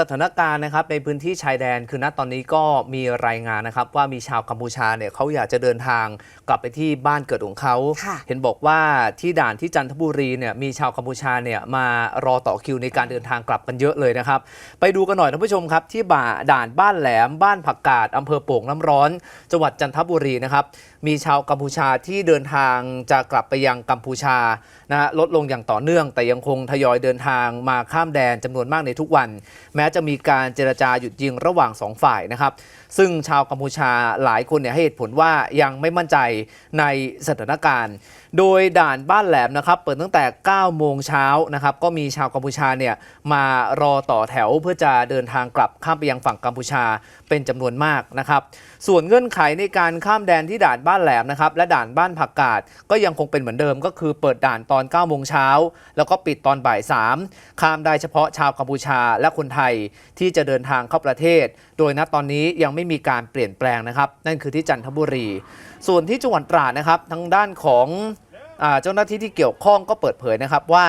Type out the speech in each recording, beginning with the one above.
สถานการณ์นะครับในพื้นที่ชายแดนคือณตอนนี้ก็มีรายงานนะครับ ว่ามีชาวกัมพูชาเนี่ยเขาอยากจะเดินทางกลับไปที่บ้านเกิดของเขาค่ะเห็นบอกว่าที่ด่านที่จันทบุรีเนี่ยมีชาวกัมพูชาเนี่ยมารอต่อคิวในการเดินทางกลับกันเยอะเลยนะครับ ไปดูกันหน่อยท่านผู้ชมครับ ที่บ่าด่านบ้านแหลม บ้านผักกาดอำเภอโป่งน้ำร้อน จังหวัดจันทบุรีนะครับมีชาวกัมพูชาที่เดินทางจะกลับไปยังกัมพูชานะฮะลดลงอย่างต่อเนื่อง แต่ยังคงทยอยเดินทางมาข้ามแดนจำนวนมากในทุกวัน แม้จะมีการเจรจาหยุดยิงระหว่างสองฝ่ายนะครับ ซึ่งชาวกัมพูชาหลายคนเนี่ยให้เหตุผลว่ายังไม่มั่นใจในสถานการณ์ โดยด่านบ้านแหลมนะครับ เปิดตั้งแต่ 9 โมงเช้านะครับ ก็มีชาวกัมพูชาเนี่ยมารอต่อแถวเพื่อจะเดินทางกลับข้ามไปยังฝั่งกัมพูชาเป็นจำนวนมากนะครับ ส่วนเงื่อนไขในการข้ามแดนที่ด่านบ้านแหลมนะครับและด่านบ้านผักกาดก็ยังคงเป็นเหมือนเดิมก็คือเปิดด่านตอน9โมงเช้าแล้วก็ปิดตอนบ่าย3ข้ามได้เฉพาะชาวกัมพูชาและคนไทยที่จะเดินทางเข้าประเทศ โดยณตอนนี้ยังไม่มีการเปลี่ยนแปลงนะครับ นั่นคือที่จันทบุรี ส่วนที่จังหวัดตราดนะครับทางด้านของอเจ้าหน้าที่ที่เกี่ยวข้องก็เปิดเผยนะครับว่า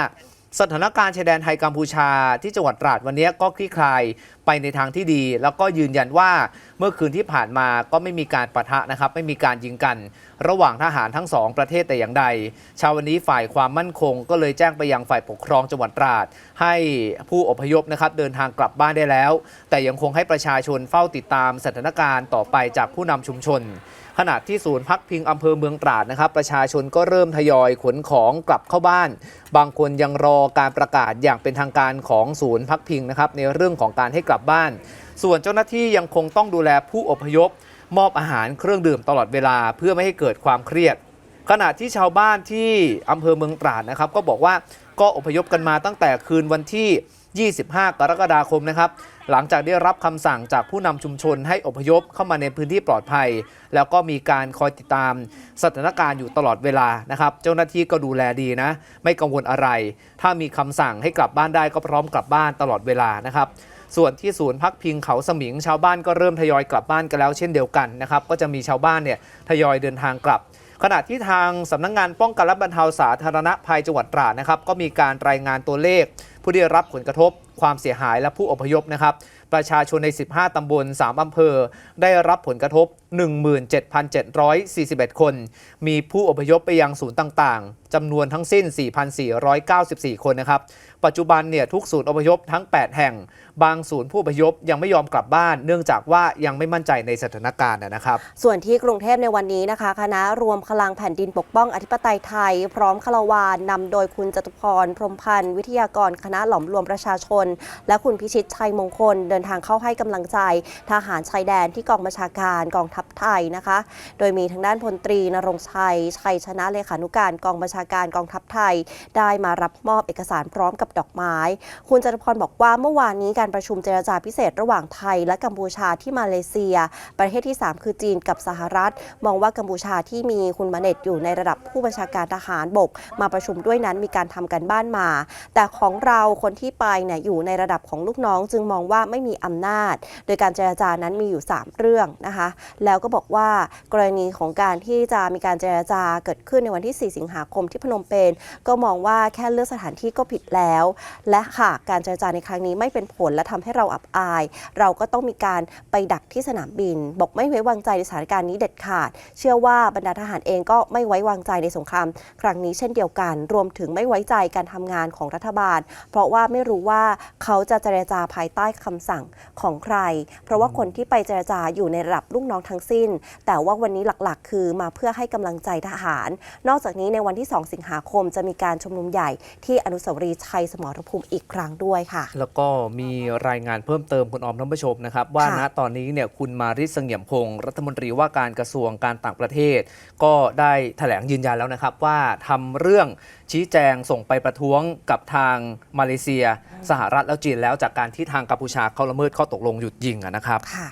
สถานการณ์ชายแดนไทยกัมพูชาที่จังหวัดตราดวันนี้ก็คลี่คลายไปในทางที่ดี แล้วก็ยืนยันว่าเมื่อคืนที่ผ่านมาก็ไม่มีการปะทะนะครับ ไม่มีการยิงกัน ระหว่างทหารทั้งสองประเทศแต่อย่างใดเช้าวันนี้ฝ่ายความมั่นคง ก็เลยแจ้งไปยังฝ่ายปกครองจังหวัดตราด ให้ผู้อพยพนะครับเดินทางกลับบ้านได้แล้ว แต่ยังคงให้ประชาชนเฝ้าติดตามสถานการณ์ต่อไปจากผู้นำชุมชนขณะที่ศูนย์พักพิงอำเภอเมืองตราดนะครับ ประชาชนก็เริ่มทยอยขนของกลับเข้าบ้าน บางคนยังรอการประกาศอย่างเป็นทางการของศูนย์พักพิงนะครับในเรื่องของการให้กลับบ้าน ส่วนเจ้าหน้าที่ยังคงต้องดูแลผู้อพยพ มอบอาหารเครื่องดื่มตลอดเวลาเพื่อไม่ให้เกิดความเครียด ขณะที่ชาวบ้านที่อำเภอเมืองตราดนะครับ ก็บอกว่าก็อพยพกันมาตั้งแต่คืนวันที่ 25 กรกฎาคมนะครับ หลังจากได้รับคำสั่งจากผู้นำชุมชนให้อพยพเข้ามาในพื้นที่ปลอดภัย แล้วก็มีการคอยติดตามสถานการณ์อยู่ตลอดเวลานะครับ เจ้าหน้าที่ก็ดูแลดีนะ ไม่กังวลอะไร ถ้ามีคำสั่งให้กลับบ้านได้ก็พร้อมกลับบ้านตลอดเวลานะครับส่วนที่ศูนย์พักพิงเขาสมิงชาวบ้านก็เริ่มทยอยกลับบ้านกันแล้วเช่นเดียวกันนะครับก็จะมีชาวบ้านเนี่ยทยอยเดินทางกลับ ขณะที่ทางสำนักงงานป้องกันและบรรเทาสาธารณภัยจังหวัดตราดนะครับก็มีการรายงานตัวเลข ผู้ได้รับผลกระทบความเสียหายและผู้อพยพนะครับ ประชาชนใน 15 ตำบล 3 อำเภอ ได้รับผลกระทบ 17,741 คน มีผู้อพยพไปยังศูนย์ต่างๆ จำนวนทั้งสิ้น 4,494 คนนะครับ ปัจจุบันเนี่ยทุกศูนย์อพยพทั้ง 8 แห่ง บางศูนย์ผู้อพยพยังไม่ยอมกลับบ้าน เนื่องจากว่ายังไม่มั่นใจในสถานการณ์นะครับ ส่วนที่กรุงเทพในวันนี้นะคะ คณะรวมพลังแผ่นดินปกป้องอธิปไตยไทย พร้อมคาราวานนำโดยคุณจตุพรพรมพันธ์วิทยากรคณะหลอมรวมประชาชน และคุณพิชิตชัยมงคลเดินทางเข้าให้กำลังใจทหารชายแดนที่กองบัญชาการกองทัพไทยนะคะ โดยมีทางด้านพลตรีนรงชัย ชัยชนะเลขานุการกองบัญชาการกองทัพไทย ได้มารับมอบเอกสารพร้อมกับดอกไม้ คุณจตุพรบอกว่าเมื่อวานนี้การประชุมเจรจาพิเศษระหว่างไทย และกัมพูชาที่มาเลเซีย ประเทศที่ 3 คือจีนกับสหรัฐ มองว่ากัมพูชาที่มีคุณมาเนตอยู่ในระดับผู้บัญชาการทหารบก มาประชุมด้วยนั้นมีการทำกันบ้านมา แต่ของเราคนที่ไปเนี่ยอยู่ในระดับของลูกน้อง จึงมองว่าไม่มีีอำนาจ โดยการเจรจานั้นมีอยู่ 3 เรื่องนะคะ แล้วก็บอกว่ากรณีของการที่จะมีการเจรจาเกิดขึ้นในวันที่ 4 สิงหาคมที่พนมเปญก็มองว่าแค่เลือกสถานที่ก็ผิดแล้ว และหากการเจรจาในครั้งนี้ไม่เป็นผลและทำให้เราอับอาย เราก็ต้องมีการไปดักที่สนามบิน บอกไม่ไว้วางใจในสถานการณ์นี้เด็ดขาด เชื่อว่าบรรดาทหารเองก็ไม่ไว้วางใจในสงครามครั้งนี้เช่นเดียวกัน รวมถึงไม่ไว้ใจการทำงานของรัฐบาล เพราะว่าไม่รู้ว่าเขาจะเจรจาภายใต้คำสั่งของใคร เพราะว่าคนที่ไปเจรจาอยู่ในระดับลูกน้องทั้งสิ้น แต่ว่าวันนี้หลักๆ คือมาเพื่อให้กำลังใจทหาร นอกจากนี้ในวันที่ 2 สิงหาคมจะมีการชุมนุมใหญ่ที่อนุสาวรีย์ชัยสมรภูมิอีกครั้งด้วยค่ะ แล้วก็มีรายงานเพิ่มเติมคุณออมท่านผู้ชมนะครับ ว่าณตอนนี้เนี่ยคุณมาริสเสงี่ยมพงศ์รัฐมนตรีว่าการกระทรวงการต่างประเทศ ก็ได้แถลงยืนยันแล้วนะครับว่าทำเรื่อง ชี้แจงส่งไปประท้วงกับทางมาเลเซีย สหรัฐแล้วจีนแล้วจากการที่ทางกัมพูชาเขาละเมิดข้อตกลงหยุดยิงนะครับค่ะ